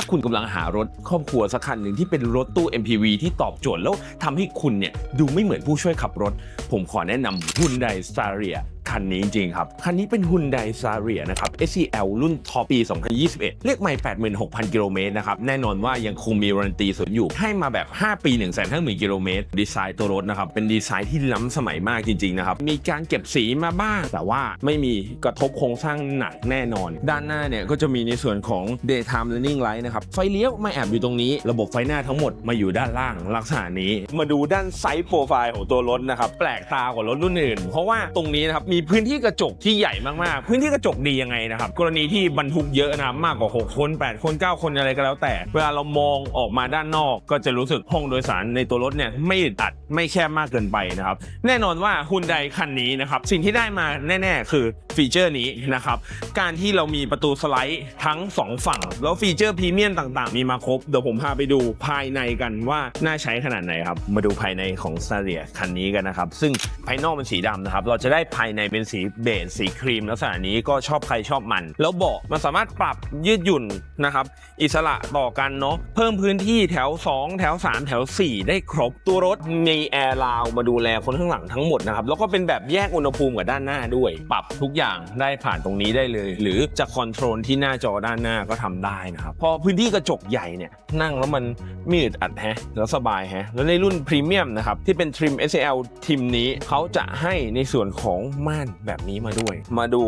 ถ้าคุณกำลังหารถครอบครัวสักคันหนึ่งที่เป็นรถตู้ MPV ที่ตอบโจทย์แล้วทำให้คุณเนี่ยดูไม่เหมือนผู้ช่วยขับรถ ผมขอแนะนำ Hyundai Staria คันนี้จริงครับ คันนี้เป็น Hyundai Staria นะครับ SEL รุ่นท็อปปี 2021เลขใหม่86,000 กิโลเมตรนะครับ แน่นอนว่ายังคงมีวารันตีศูนอยู่ ให้มาแบบ 5 ปี 150,000 กิโลเมตร ดีไซน์ตัวรถนะครับ เป็นดีไซน์ที่ล้ำสมัยมากจริง ๆ นะครับ มีการเก็บสีมาบ้าง แต่ว่าไม่มีกระทบโครงสร้างหนักแน่นอน ด้านหน้าเนี่ยก็จะมีในส่วนของ daytime running light นะครับ ไฟเลี้ยวไมาแอบอยู่ตรงนี้ ระบบไฟหน้าทั้งหมดมาอยู่ด้านล่างลักษณะนี้ มาดูด้านไซส์โปรไฟล์ของตัวรถนะครับ แปลกตากว่ารถรุ่นอื่น เพราะว่าตรงนี้นะครับมีพื้นที่กระจกที่ใหญ่มากๆ พื้นที่กระจกดียังไงนะครับ กรณีที่บรรทุกเยอะนะมากกว่า 6 คน 8 คน 9 คนอะไรก็แล้วแต่ เวลาเรามองออกมาด้านนอก ก็จะรู้สึกห้องโดยสารในตัวรถเนี่ยไม่อึดอัดไม่แคบมากเกินไปนะครับ แน่นอนว่าฮุนไดคันนี้นะครับสิ่งที่ได้มาแน่ ๆ คือ ฟีเจอร์นี้นะครับ การที่เรามีประตูสไลด์ทั้ง 2 ฝั่ง แล้วฟีเจอร์พรีเมียมต่างๆ มีมาครบ เดี๋ยวผมพาไปดูภายในกันว่าน่าใช้ขนาดไหนครับ มาดูภายในของ s a r i a คันนี้กันนะครับ ซึ่งภายนอกเป็นสีดำนะครับ เราจะได้ภายในเป็นสีเบจสีครีมลักษณะนี้ก็ชอบใครชอบมัน แล้วเบาะมันสามารถปรับยืดหยุ่นนะครับ อิสระต่อกันเนาะเพิ่มพื้นที่แถว 2 แถว 3 แถว 4 ได้ครบตัวรถมีแอร์ราวมาดูแลคนข้างหลังทั้งหมดนะครับแล้วก็เป็นแบบแยกอุณหภูมิกับด้านหน้าด้วย ปรับทุกอย่างได้ผ่านตรงนี้ได้เลย หรือจะคอนโทรลที่หน้าจอด้านหน้าก็ทำได้นะครับ พอพื้นที่กระจกใหญ่เนี่ยนั่งแล้วมันมืดอัดแฮะแล้วสบายแฮะแล้วในรุ่นพรีเมียมนะครับที่เป็นทริม SL ทิมนี้เขาจะให้ในส่วนของม่านแบบนี้มาด้วย มาดู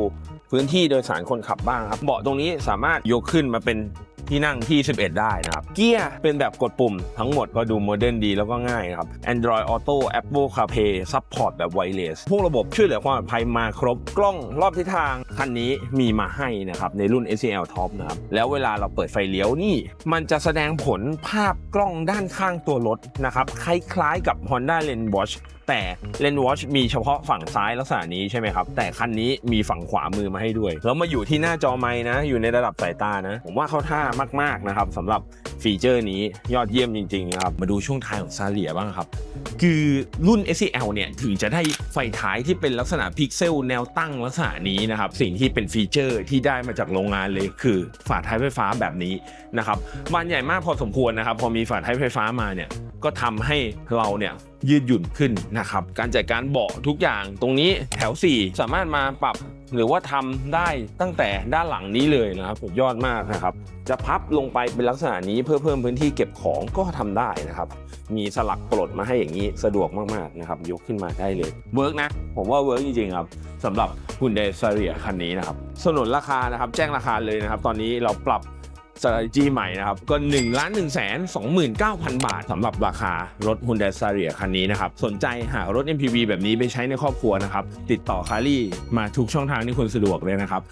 พื้นที่โดยสารคนขับบ้างครับ เบาะตรงนี้สามารถยกขึ้นมาเป็น ที่นั่งที่ 11 ได้นะครับ เกียร์เป็นแบบกดปุ่มทั้งหมดก็ดูโมเดิร์นดีแล้วก็ง่ายนะครับ Android Auto Apple CarPlay Support แบบ Wireless พวกระบบช่วยเหลือความปลอดภัยมาครบกล้องรอบทิศทาง คันนี้มีมาให้นะครับในรุ่น SEL Top นะครับ แล้วเวลาเราเปิดไฟเลี้ยวนี่ มันจะแสดงผลภาพกล้องด้านข้างตัวรถนะครับ คล้ายๆกับ Honda Lens Watch แต่ Lens Watch มีเฉพาะฝั่งซ้ายลักษณะนี้ใช่ไหมครับ แต่คันนี้มีฝั่งขวามือมาให้ด้วย แล้วมาอยู่ที่หน้าจอไม้นะ อยู่ในระดับสายตานะ ผมว่าเข้าท่ามากๆนะครับสำหรับฟีเจอร์นี้ยอดเยี่ยมจริงๆนะครับมาดูช่วงท้ายของซาเลียบ้างครับ คือรุ่น SEL เนี่ยถึงจะได้ไฟท้ายที่เป็นลักษณะพิกเซลแนวตั้งลักษณะนี้นะครับสิ่งที่เป็นฟีเจอร์ที่ได้มาจากโรงงานเลยคือฝาท้ายไฟฟ้าแบบนี้นะครับบานใหญ่มากพอสมควรนะครับพอมีฝาท้ายไฟฟ้ามาเนี่ย ก็ทำให้เราเนี่ยยืดหยุ่นขึ้นนะครับ การจัดการเบาะทุกอย่างตรงนี้แถว 4 สามารถมาปรับหรือว่าทำได้ตั้งแต่ด้านหลังนี้เลยนะครับสุดยอดมากนะครับ จะพับลงไปเป็นลักษณะนี้เพื่อเพิ่มพื้นที่เก็บของก็ทำได้นะครับ มีสลักปลดมาให้อย่างนี้สะดวกมากๆนะครับ ยกขึ้นมาได้เลยเวิร์กนะ ผมว่าเวิร์กจริงๆครับสำหรับ Hyundai Staria คันนี้นะครับสนุนราคานะครับ แจ้งราคาเลยนะครับ ตอนนี้เราปรับ strategy ใหม่นะครับ ก็1ล้าน1แสน29,000 บาทสำหรับราคารถ Hyundai s a r i a คันนี้นะครับ สนใจหารถ MPV แบบนี้ไปใช้ในครอบครัวนะครับ ติดต่อคารี่มาทุกช่องทางที่คุณสะดวกเลยนะครับ